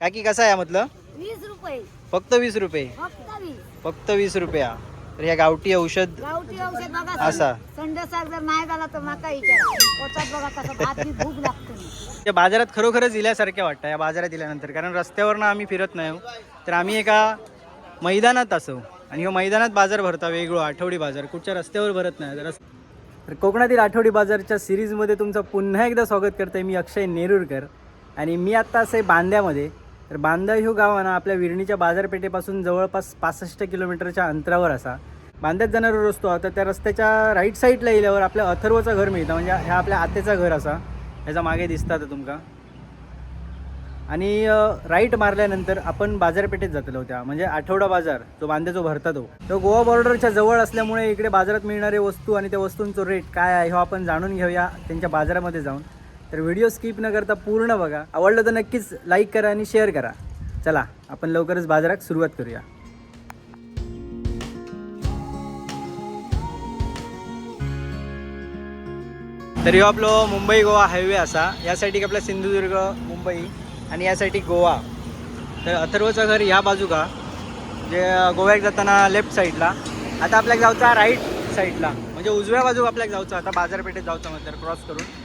काकी कसा आहे म्हटलं वीस रुपये. फक्त वीस रुपये? फक्त वीस. फक्त वीस रुपया. तर ह्या गावठी औषध गावठी औषध बघा असा. संडेसार जर नाही झाला तर माका विचारा. पोटात बघा कसं भात बी भूक लागतो. त्या बाजारात खरोखरच दिल्यासारख्या वाटतं या बाजारात दिल्यानंतर कारण रस्त्यावरनं आम्ही फिरत नाही तर आम्ही एका मैदानात असो. आणि ह्यो मैदानात बाजार भरता वेगळो आठवडी बाजार. कुठच्या रस्त्यावर भरत नाही. तर तर कोकणातील आठवडी बाजारच्या सिरीजमध्ये तुमचं पुन्हा एकदा स्वागत करते मी अक्षय नेरुरकर. आणि मी आत्ता असे बांद्यामध्ये तर बांदा ह्यो गाव आहे ना आपल्या विरणीच्या बाजारपेठेपासून जवळपास पासष्ट किलोमीटरच्या अंतरावर असा. बांद्यात जाणारा रस्तो आहे, तर त्या रस्त्याच्या राईट साईडला येल्यावर आपल्या अथर्वचं घर मिळतं म्हणजे ह्या आपल्या आतेचं घर असा. ह्याचा मागे दिसतात तुमका. आणि राईट मारल्यानंतर आपण बाजारपेठेत जातलो होत्या म्हणजे आठवडा बाजार जो बांधे जो भरता तो. तो गोवा बॉर्डरच्या जवळ असल्यामुळे इकडे बाजारात मिळणारे वस्तू आणि त्या वस्तूंचं रेट काय आहे हे आपण जाणून घेऊया त्यांच्या बाजारामध्ये जाऊन. तर व्हिडिओ स्किप न करता पूर्ण बघा. आवडलं तर नक्कीच लाईक करा आणि शेअर करा. चला आपण लवकरच बाजारात सुरुवात करूया. तरी हो आपलो मुंबई गोवा हायवे असा. यासाठी आपला सिंधुदुर्ग मुंबई आणि यासाठी गोवा. तर अथर्वचं घर ह्या बाजू का जे गोव्याक जाताना लेफ्ट साईडला आता आपल्याला जाऊचा राईट साईडला म्हणजे उजव्या बाजू आपल्याला जाऊचं आता बाजारपेठेत जाऊचं म्हणतात क्रॉस करून.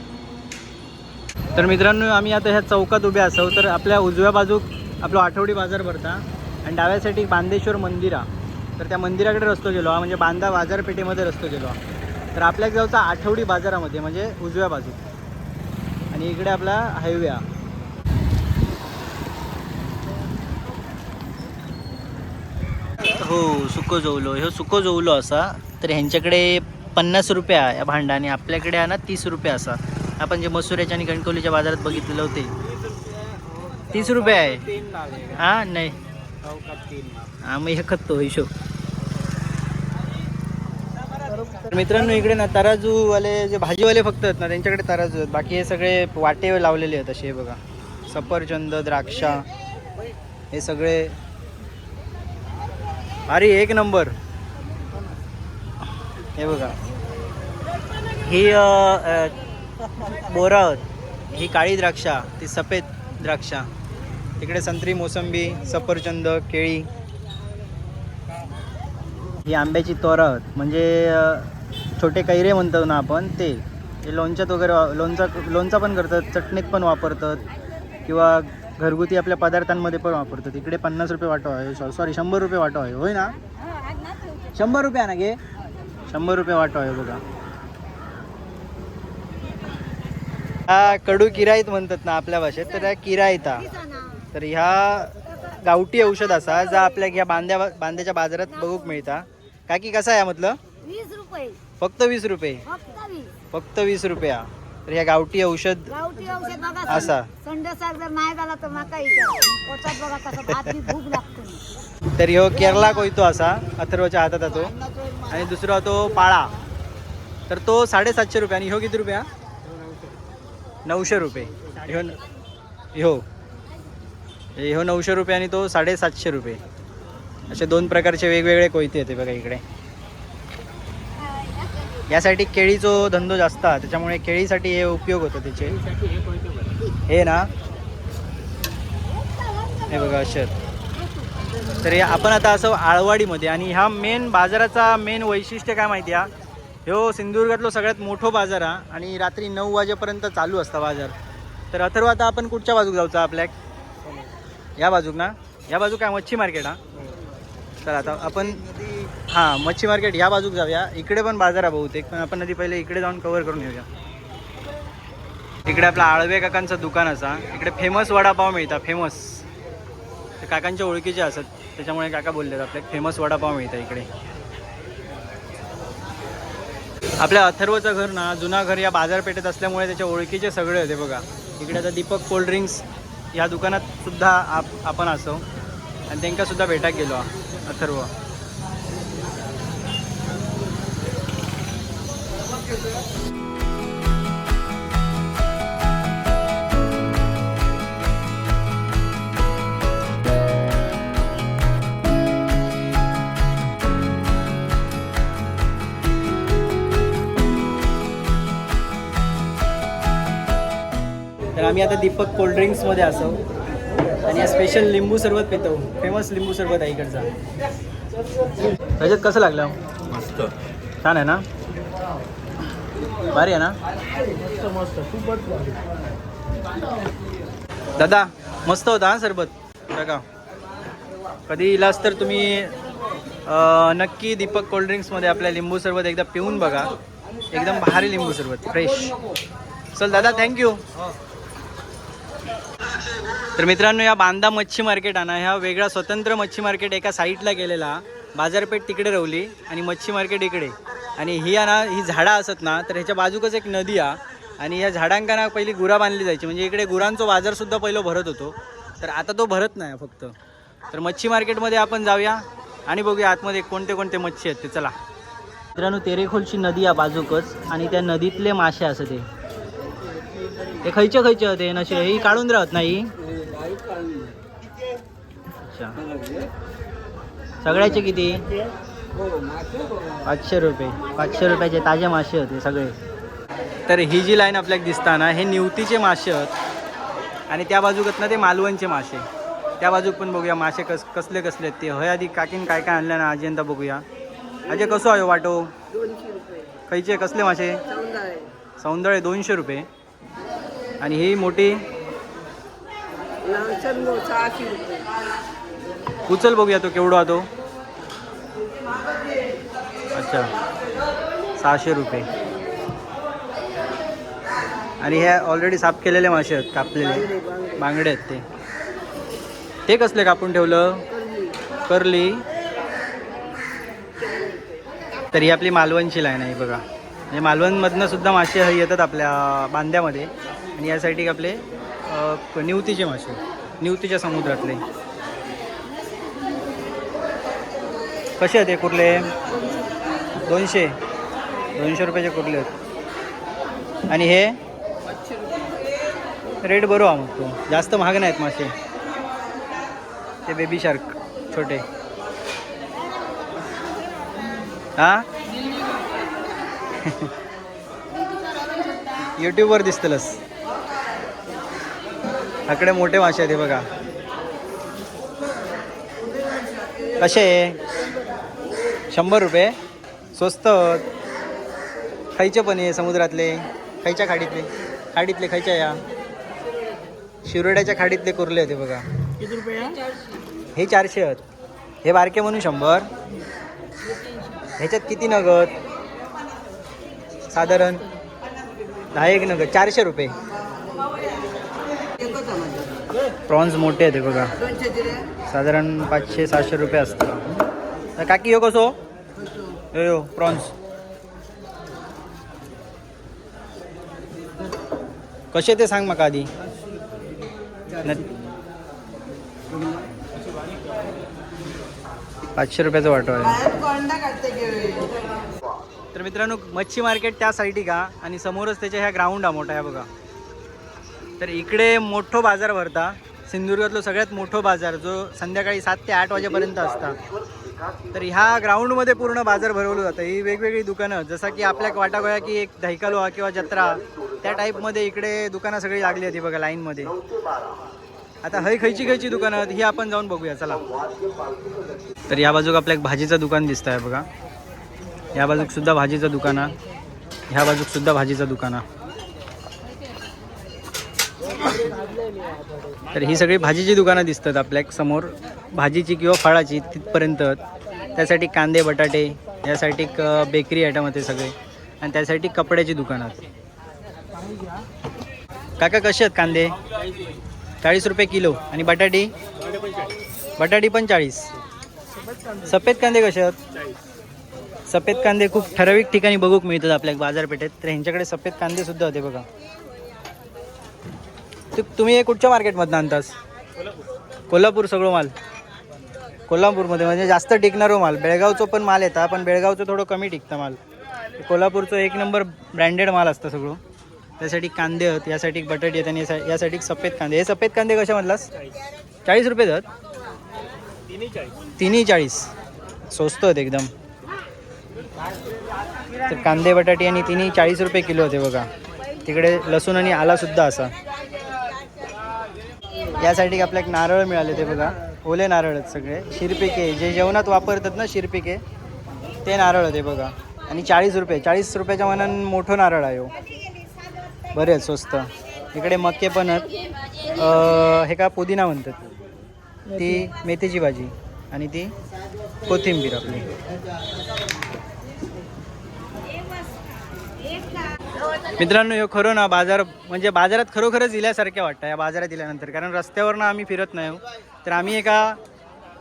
तर मित्रांनो आम्ही आता ह्या चौकात उभे असो तर आपल्या उजव्या बाजूक आपला आठवडी बाजार भरता आणि डाव्यासाठी बांदेश्वर मंदिर. तर त्या मंदिराकडे रस्तो गेलो हा म्हणजे बांदा बाजारपेठेमध्ये रस्तो गेलो हा. तर आपल्या जाऊचा आठवडी बाजारामध्ये म्हणजे उजव्या बाजू आणि इकडे आपला हायवे हा. हो सुको जवलो. ह्यो सुको जवलो असा. तर ह्यांच्याकडे पन्नास रुपया या भांडा आणि आपल्याकडे आहे ना तीस रुपये असा. आपण जे मसुऱ्याच्या आणि कणकवलीच्या बाजारात बघितलेलं होते. तीस रुपये आहे. हा नाही. हा मग हे खतो हिशोब. तर मित्रांनो इकडे ना तराजूवाले जे भाजीवाले फक्त आहेत ना त्यांच्याकडे तराजू आहेत. बाकी हे सगळे वाटे लावलेले आहेत असे हे बघा. सफरचंद द्राक्षा हे सगळे. अरे एक नंबर. हे बघा. ही बोरं. ही काळी द्राक्षा ती सफेद द्राक्षा. तिकडे संत्री मोसंबी सफरचंद केळी. ही आंब्याची तोरं. म्हणजे छोटे कैरे म्हणतो ना आपण ते. हे लोणच्यात वगैरे लोणचा लोणचा पण करतात चटणीत पण वापरतात किंवा घरगुती आपल्या पदार्थांमध्ये पण वापरतात. इकडे पन्नास रुपये वाटो आहे सॉरी शंभर रुपये वाटो आहे होय ना? शंभर रुपये आहे ना गे. शंभर रुपये वाटो आहे बघा. हा कडू किराईत म्हणतात ना आपल्या भाषेत तर ह्या किराईता. तर ह्या गावठी औषध असा जा आपल्या ह्या बांद्या बांद्याच्या बाजारात बघूक मिळता. काकी कसा आहे म्हटलं वीस रुपये. फक्त वीस रुपये. फक्त वीस. रुपया. तर ह्या गावठी औषध गावठी औषध बघा असा. संडेसार जर नाही झाला तर माका विचारा पोटात बघा कसं भात बी भूक लागतो. तर ह्यो केरला कोयतो असा अथर्वच्या हातात येतो आणि दुसरा तो पाळा. तर तो साडेसातशे रुपये आणि ह्यो किती रुपया? नऊशे रुपये. हो हो हो नऊशे रुपये आणि तो साडेसातशे रुपये. असे दोन प्रकारचे वेगवेगळे कोयते येते बघा इकडे. यासाठी केळीचो धंदो जास्त आहे. त्याच्यामुळे केळीसाठी हे उपयोग होतो त्याचे. हे ना? हे बघा अशर. तर आपण आता असं आळवाडीमध्ये आणि ह्या मेन बाजाराचा मेन वैशिष्ट्य काय माहिती आहे? ह्यो सिंधुदुर्गातलो सगळ्यात मोठो बाजार हा आणि रात्री नऊ वाजेपर्यंत चालू असता बाजार. तर अथर्व आता आपण कुठच्या बाजूक जाऊचा आपल्या या बाजूक ना? या बाजूक काय? मच्छी मार्केट हा? तर आता आपण हां मच्छी मार्केट या बाजूक जाऊया. इकडे पण बाजार आहे बहुतेक पण आपण आधी पहिले इकडे जाऊन कवर करून घेऊया इकडे आपला आळवे काकांचं दुकान असा. इकडे फेमस वडापाव मिळता फेमस ते काकांच्या ओळखीचे असत त्याच्यामुळे काका बोलले आपल्या फेमस वडापाव मिळतं इकडे. आपल्या अथर्वचं घर ना जुना घर या बाजारपेठेत असल्यामुळे त्याच्या ओळखीचे सगळे होते बघा इकडे आता दीपक कोल्ड ड्रिंक्स या दुकानात सुद्धा आप आपण असो आणि त्यांना सुद्धा भेटाक गेलो हा, अथर्व you. आम्ही आता दीपक कोल्ड ड्रिंक्समध्ये असो आणि या स्पेशल लिंबू सरबत पितो. फेमस लिंबू सरबत आहे इकडचा. त्याच्यात कसं लागलं? मस्त. छान आहे ना? भारी आहे ना? दादा मस्त होता हा सरबत. बघा. कधी इलास तर तुम्ही नक्की दीपक कोल्ड्रिंक्समध्ये आपल्या लिंबू सरबत एकदा पिऊन बघा. एकदम भारी लिंबू सरबत फ्रेश चल दादा थँक्यू तर मित्रांनो या बांदा मच्छी मार्केट आणा. ह्या वेगळा स्वतंत्र मच्छी मार्केट एका साईडला गेलेला. बाजारपेठ तिकडे रवली आणि मच्छी मार्केट इकडे. आणि ही आहे ना ही झाडं असत ना तर ह्याच्या बाजूकच एक नदी आ. आणि या झाडांका ना पहिली गुरा बांधली जायची. म्हणजे इकडे गुरांचा बाजारसुद्धा पहिलं भरत होतो. तर आता तो भरत नाही फक्त. तर मच्छी मार्केटमध्ये आपण जाऊया आणि बघूया आतमध्ये कोणते कोणते मच्छी आहेत ते. चला. मित्रांनो तेरेखोलची नदी या बाजूकच आणि त्या नदीतले मासे असं ते खयचे खयचे होते नशे ही काढून राहत नाही. अच्छा. सगळ्याचे किती? पाचशे रुपये. पाचशे रुपयाचे ताजे मासे होते सगळे. तर ही जी लाईन आपल्याला दिसताना हे निवतीचे मासे आहेत. आणि त्या बाजूकत ना ते मालवणचे मासे. त्या बाजूक पण बघूया मासे कस कसले कसले आहेत ते. हय आधी काकीन काय काय आणलं ना आजींता बघूया. अजय कसो आहे वाटो? खयचे कसले मासे? सौंदळे दोनशे रुपये. आणि ही मोठी उचल बघूया तो केवढा तो. अच्छा. सहाशे रुपये. आणि हे ऑलरेडी साफ केलेले मासे आहेत कापलेले. बांगडे आहेत ते. ते कसले कापून ठेवलं? करली. तर ही आपली मालवणची लाईन आहे बघा. म्हणजे मालवणमधनं सुद्धा मासे हे येतात आपल्या बांद्यामध्ये. आणि यासाठी आपले निवतीचे मासे निवतीच्या समुद्रातले. कसे आहेत हे कुर्ले? दोनशे. दोनशे रुपयाचे कुर्ले आहेत. आणि हे? रेट बरो हा मग तो. जास्त महाग नाहीत मासे. ते बेबी शार्क छोटे. हा? यूट्यूबवर दिसतलस. आकडे मोठे मासे आहेत हे बघा. कसे? आहे शंभर रुपये. स्वस्त. खायचे पण आहे समुद्रातले. खायच्या खाडीतले. खाडीतले खायच्या या. शिरोड्याच्या खाडीतले कुर्ले होते बघा. हे चारशे आहेत. हे बारके म्हणून शंभर. ह्याच्यात किती नगद? साधारण दहा एक नगद. चारशे रुपये. प्रॉन्स मोठे आहेत बघा. साधारण पाचशे सहाशे रुपये असतं तर काकी हो कसो? यो यो प्रॉन्स. कसे ते सांग म्हाका आधी. पाचशे रुपयाचं वाटो आहे. तर मित्रांनो मच्छी मार्केट त्या साईडी का? आणि समोरच त्याच्या ह्या ग्राउंड हा मोठा आहे बघा. तर इकडे मोठो बाजार भरता. सिंधुदुर्गातलो सगळ्यात मोठो बाजार जो संध्याकाळी सात ते आठ वाजेपर्यंत असता. तर ह्या ग्राउंडमध्ये पूर्ण बाजार भरवलं जातं. ही वेगवेगळी दुकानं जसं की आपल्या वाटागोया की एक दहिकालोहा किंवा जत्रा त्या टाईपमध्ये इकडे दुकानं सगळी लागली होती बघा लाईनमध्ये. आता हय खयची खयची दुकानं आहेत ही आपण जाऊन बघूया चला. तर या बाजूक आपल्या एक भाजीचं दुकान दिसत आहे बघा. या बाजूक सुद्धा भाजीचं दुकान आहे. ह्या बाजूक सुद्धा भाजीचं दुकान आहे. तर ही सगळी भाजीची दुकानं दिसतात आपल्यासमोर. भाजीची किंवा फळाची तिथपर्यंत. त्यासाठी कांदे बटाटे यासाठी बेकरी आयटम होते सगळे. आणि त्यासाठी कपड्याची दुकानं आहेत. काका कसे आहेत कांदे? चाळीस रुपये किलो. आणि बटाटी? बटाटी पण चाळीस. सफेद कांदे कसे आहेत? सफेद कांदे खूप ठराविक ठिकाणी बघूक मिळतात आपल्या बाजारपेठेत. तर ह्यांच्याकडे सफेद कांदे सुद्धा होते बघा. तु- तुम्ही हे कुठच्या मार्केटमधनं आणतास? कोल्हापूर सगळं माल. कोल्हापूरमध्ये म्हणजे जास्त टिकणारो माल. बेळगावचं पण माल येता पण बेळगावचं थोडं कमी टिकतं माल. कोल्हापूरचं एक नंबर ब्रँडेड माल असतं सगळं. त्यासाठी कांदे आहेत यासाठी बटाटे आहेत आणि यासा- यासाठी सफेद कांदे. हे सफेद कांदे कशा म्हणलास चाळीस रुपये आहेत तिन्ही चाळीस. स्वस्त आहेत एकदम. तर कांदे बटाटे आणि तिन्ही चाळीस रुपये किलो होते बघा. तिकडे लसूण आणि आला सुद्धा असा. यासाठी आपल्याला नारळ मिळाले ते बघा. ओले नारळ आहेत सगळे. शिरपिके जे जेवणात वापरतात ना शिरपिके ते नारळ ते बघा. आणि चाळीस रुपये चाळीस रुपयाच्या मनान मोठं नारळ आहे हो. बरेच स्वस्त. इकडे मक्के पण आहेत. हे का पुदिना म्हणतात. ती मेथीची भाजी आणि ती कोथिंबीर आपली. मित्रांनो हे खरो ना बाजार म्हणजे बाजारात खरोखरच इल्यासारख्या वाटतं या बाजारात इल्यानंतर. कारण रस्त्यावरनं आम्ही फिरत नाही हो. तर आम्ही एका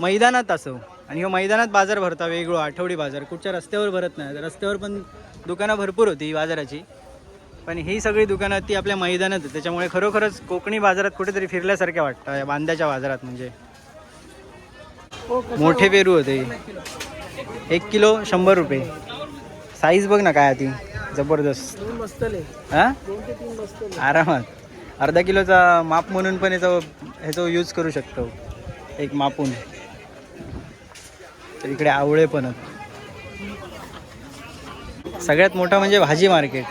मैदानात असो. आणि हो मैदानात बाजार भरता वेगळो आठवडी बाजार. कुठच्या रस्त्यावर भरत नाही. रस्त्यावर पण दुकानं भरपूर होती बाजाराची. पण ही सगळी दुकानं ती आपल्या मैदानात आहेत. त्याच्यामुळे खरोखरच कोकणी बाजारात कुठेतरी फिरल्यासारख्या वाटतं या बांद्याच्या बाजारात म्हणजे. मोठे पेरू होते. एक किलो शंभर रुपये. साईज बघ ना काय ती. जबरदस्त. हा? आरामात. अर्धा किलोचा माप म्हणून पण याचा ह्याचा यूज करू शकतो. एक मापून. तर इकडे आवळे पण सगळ्यात मोठा म्हणजे भाजी मार्केट.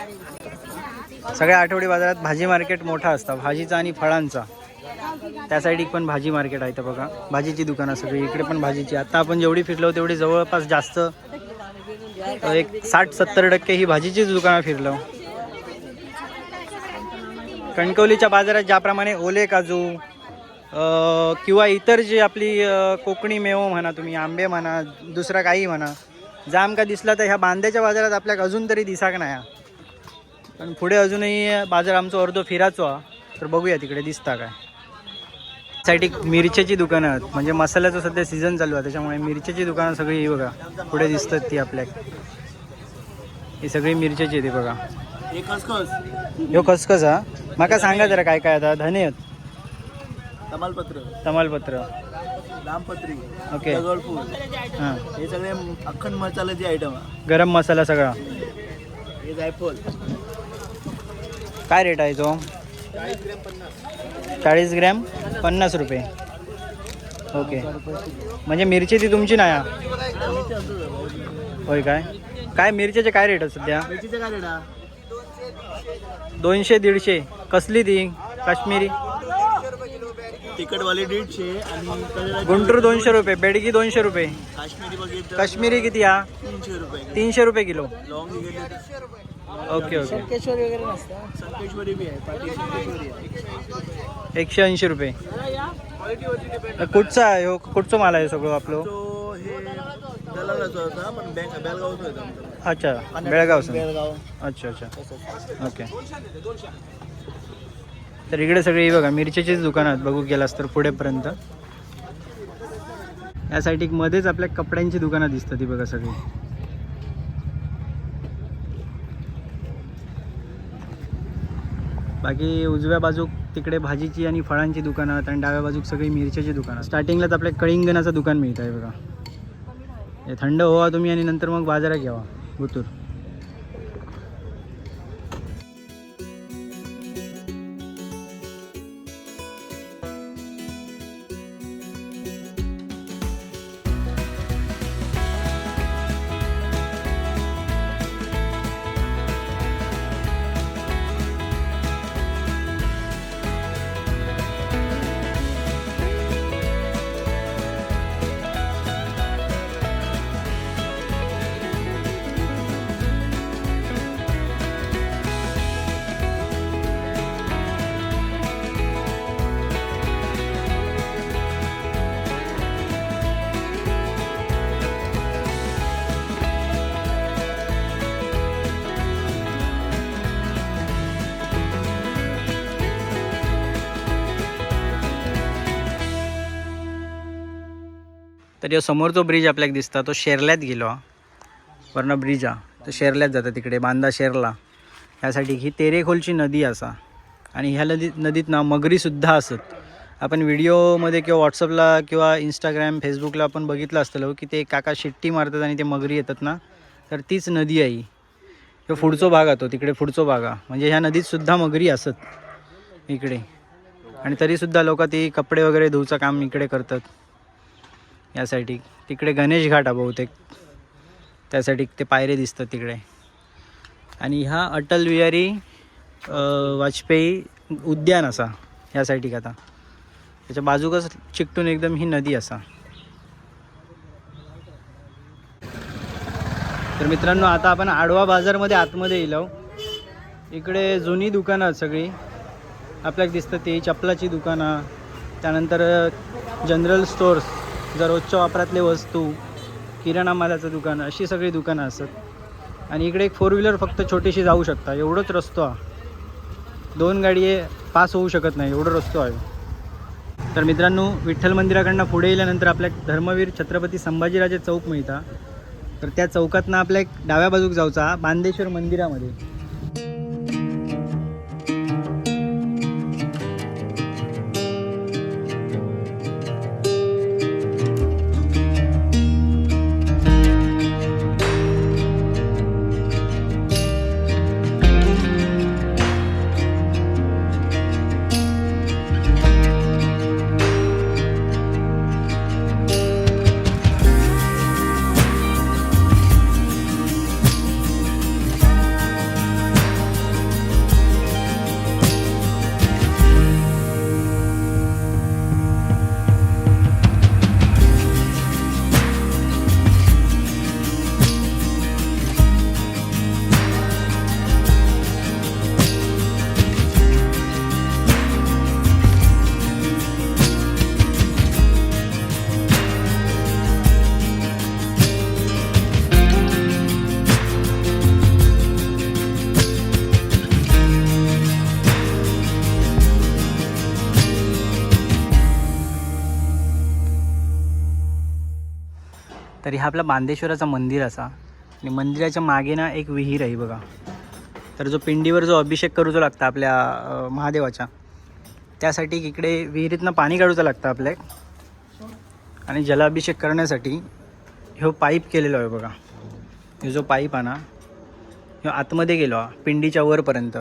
सगळ्या आठवडी बाजारात भाजी मार्केट मोठा असता. भाजीचा आणि फळांचा. त्या साईडीक पण भाजी मार्केट आहे तर बघा. भाजीची दुकानं सगळी. इकडे पण भाजीची. आता आपण जेवढी फिरलो तेवढी जवळपास जास्त एक साठ सत्तर टक्के ही भाजीचीच दुकानं फिरलो. कणकवलीच्या बाजारात ज्याप्रमाणे ओले काजू किंवा इतर जी आपली कोकणी मेवो म्हणा तुम्ही आंबे म्हणा दुसरा काही म्हणा जाम का दिसला तर ह्या बांद्याच्या बाजारात आपल्याला अजून तरी दिसाक नाही पण पुढे अजूनही बाजार आमचो अर्धो फिराचो हा. तर बघूया तिकडे दिसता काय. साठी मिरच्याची दुकानं आहेत. म्हणजे मसाल्याचं सध्या सीझन चालू आहे. त्याच्यामुळे मिरच्याची दुकानं सगळी ही बघा. पुढे दिसतात ती आपल्या ही सगळी मिरच्याची आहे ती बघा. खसखस. ह्यो खसखस हा? माका सांगा जरा काय काय आता. धने आहेत. तमालपत्र. तमालपत्र. लांबपत्री ओके. हां. हे सगळे अख्खन मसाल्याचे आयटम गरम मसाला सगळा. हे जायफळ. काय रेट आहे तो? चाळीस ग्रॅम पन्नास रुपये. ओके. म्हणजे मिरची ती तुमची नाही? होय काय? काय मिरच्याचे काय रेट आहे सध्या दोनशे दीडशे. कसली ती? काश्मीरी? तिखटवाली दीडशे आणि गुंटूर दोनशे रुपये बेडगी दोनशे रुपये. काश्मीरी किती हा? तीनशे रुपये तीनशे रुपये किलो. लॉंग ओके ओके. संकेश्वरी वगैरे नसतं. संकेश्वरी बी आहे पाटी संकेश्वरी आहे. एकशे ऐंशी रुपये. कुठचा आहे हो? कुठचं माल आहे सगळं आपलं? तो हे दलालाचा होता पण बँक बेलगावचा होता आमचा. अच्छा बेळगाव अच्छा अच्छा. तसंच. ओके. तर इकडे सगळी बघा मिरच्याचीच दुकानं आहेत. बघू गेलास तर पुढेपर्यंत. या साईड मध्येच आपल्या कपड्यांची दुकानं दिसतात ती बघा सगळी. बाकी उजव्या बाजूक तिकडे भाजीची आणि फळांची दुकानं आहेत आणि डाव्या बाजूक सगळी मिरच्याची दुकानं स्टार्टिंगलाच आपल्या कळिंगणाचं दुकान मिळतं आहे बघा. हे थंड व्हा तुम्ही आणि नंतर मग बाजारात घ्यावा गुतूर तर समोर तो ब्रिज आपल्याक दिसता तो शेरल्यात गेलो हा. ब्रिज हा. तो शेरल्यात जाता तिकडे बांदा शेरला. ह्यासाठी ही तेरेखोलची नदी असा. आणि ह्या नदी नदीत ना मगरीसुद्धा असत. आपण व्हिडिओमध्ये किंवा व्हॉट्सअपला किंवा इंस्टाग्राम फेसबुकला आपण बघितलं असतं की ते काका शिट्टी मारतात आणि ते मगरी येतात ना. तर तीच नदी आहे ही. ह्यो पुढचो भाग आहे तो तिकडे पुढचो भाग हा. म्हणजे ह्या नदीतसुद्धा मगरी असत इकडे. आणि तरीसुद्धा लोक ती कपडे वगैरे धुवचं काम इकडे करतात. यासाठी. तिकडे गणेश घाट आहे बहुतेक. त्यासाठी ते पायरे दिसतात तिकडे. आणि हा अटल बिहारी वाजपेयी उद्यान असा ह्यासाठी आता. त्याच्या बाजूकच चिकटून एकदम ही नदी असा. तर मित्रांनो आता आपण आडवा बाजारमध्ये आतमध्ये येलो इकडे जुनी दुकानं आहेत सगळी. आपल्याला दिसतं ती चपलाची दुकानं त्यानंतर जनरल स्टोर्स. जर रोजच्या वापरातले वस्तू किराणा मालाचं दुकान अशी सगळी दुकानं असतात. आणि इकडे एक फोर व्हीलर फक्त छोटीशी जाऊ शकता. एवढंच रस्तो हा दोन गाडी पास होऊ शकत नाही. एवढं रस्तो आहे. तर मित्रांनो विठ्ठल मंदिराकडनं पुढे गेल्यानंतर आपल्या धर्मवीर छत्रपती संभाजीराजे चौक मिळता. तर त्या चौकातनं आपल्या एक डाव्या बाजूक जाऊचा बांदेश्वर मंदिरामध्ये. तर हा आपला बांदेश्वराचा मंदिर असा. आणि मंदिराच्या मागे ना एक विहीर आहे बघा. तर जो पिंडीवर जो अभिषेक करूचा लागता आपल्या महादेवाच्या त्यासाठी इकडे विहिरीतनं पाणी काढूचं लागतं आपल्याक आणि जलाभिषेक करण्यासाठी ह्यो पाईप केलेलो आहे बघा. ह्यो जो पाईप आहे ना ह्यो आतमध्ये गेलो हा पिंडीच्या वरपर्यंत.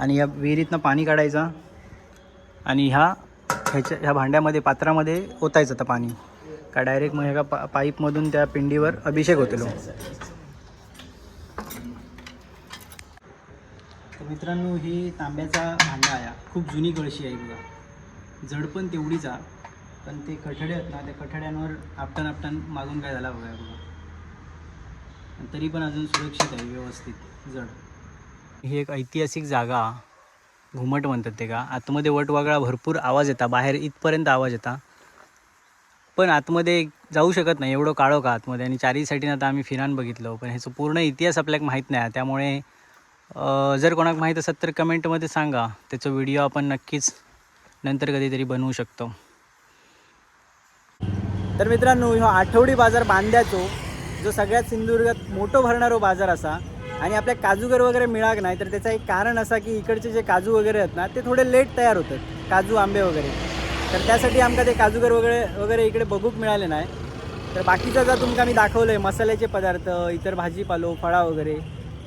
आणि या विहिरीतनं पाणी काढायचं आणि ह्या ह्याच्या ह्या भांड्यामध्ये पात्रामध्ये ओतायचं तर पाणी. का डायरेक्ट मग एका पा पाईपमधून त्या पिंडीवर अभिषेक होतेलो तर मित्रांनो ही तांब्याचा भांडा आहे. खूप जुनी कळशी आहे बघा. जड पण तेवढीच आहे. पण ते कठडे आहेत ना त्या कठड्यांवर आपटन आपटन मागून काय झाला बघा बघा. तरी पण अजून सुरक्षित आहे व्यवस्थित जड. ही एक ऐतिहासिक जागा घुमट म्हणतात ते का. आतमध्ये वटवागळा भरपूर आवाज येता बाहेर इथपर्यंत आवाज येता. पण आतमध्ये जाऊ शकत नाही एवढं काळो का आतमध्ये? आणि चारही साईडीनं आता आम्ही फिरान बघितलं पण ह्याचं पूर्ण इतिहास आपल्याला माहीत नाही. त्यामुळे जर कोणाक माहीत असत तर कमेंटमध्ये सांगा. त्याचा व्हिडिओ आपण नक्कीच नंतर कधीतरी बनवू शकतो. तर मित्रांनो ह्यो आठवडी बाजार बांध्याचो जो सगळ्यात सिंधुदुर्गात मोठो भरणारो बाजार असा आणि आपल्या काजूगर वगैरे मिळाक नाही तर त्याचं एक कारण असा की इकडचे जे काजू वगैरे आहेत ना ते थोडे लेट तयार होतात. काजू आंबे वगैरे. तर त्यासाठी आमका ते काजूगर वगैरे वगैरे इकडे बघूक मिळाले नाही. तर बाकीचं जर तुमका मी दाखवलं आहे मसाल्याचे पदार्थ इतर भाजीपालो फळा वगैरे.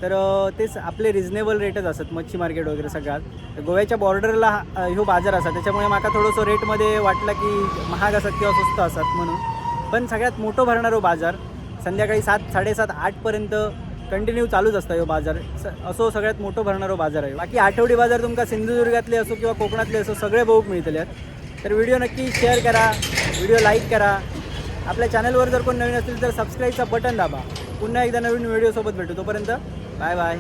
तर तेच आपले रिजनेबल रेटच असतात मच्छी मार्केट वगैरे सगळ्यात. तर गोव्याच्या बॉर्डरला हा- ह्यो बाजार असा. त्याच्यामुळे माका थोडंसं रेटमध्ये वाटलं की महाग असत किंवा स्वस्त असतात म्हणून. पण सगळ्यात मोठं भरणारो हो बाजार. संध्याकाळी सात साडेसात आठपर्यंत कंटिन्यू चालूच असतं ह्यो बाजार. स असो सगळ्यात मोठं भरणारो हो बाजार आहे. बाकी आठवडी बाजार तुमका सिंधुदुर्गातले असो किंवा कोकणातले असो सगळे बघूक मिळतले आहेत. तर व्हिडिओ नक्की शेअर करा व्हिडिओ लाईक करा. आपल्या चॅनलवर जर कोण नवीन असतील तर सबस्क्राईबचा बटन दाबा. पुन्हा एकदा नवीन व्हिडिओसोबत भेटू. तोपर्यंत बाय बाय.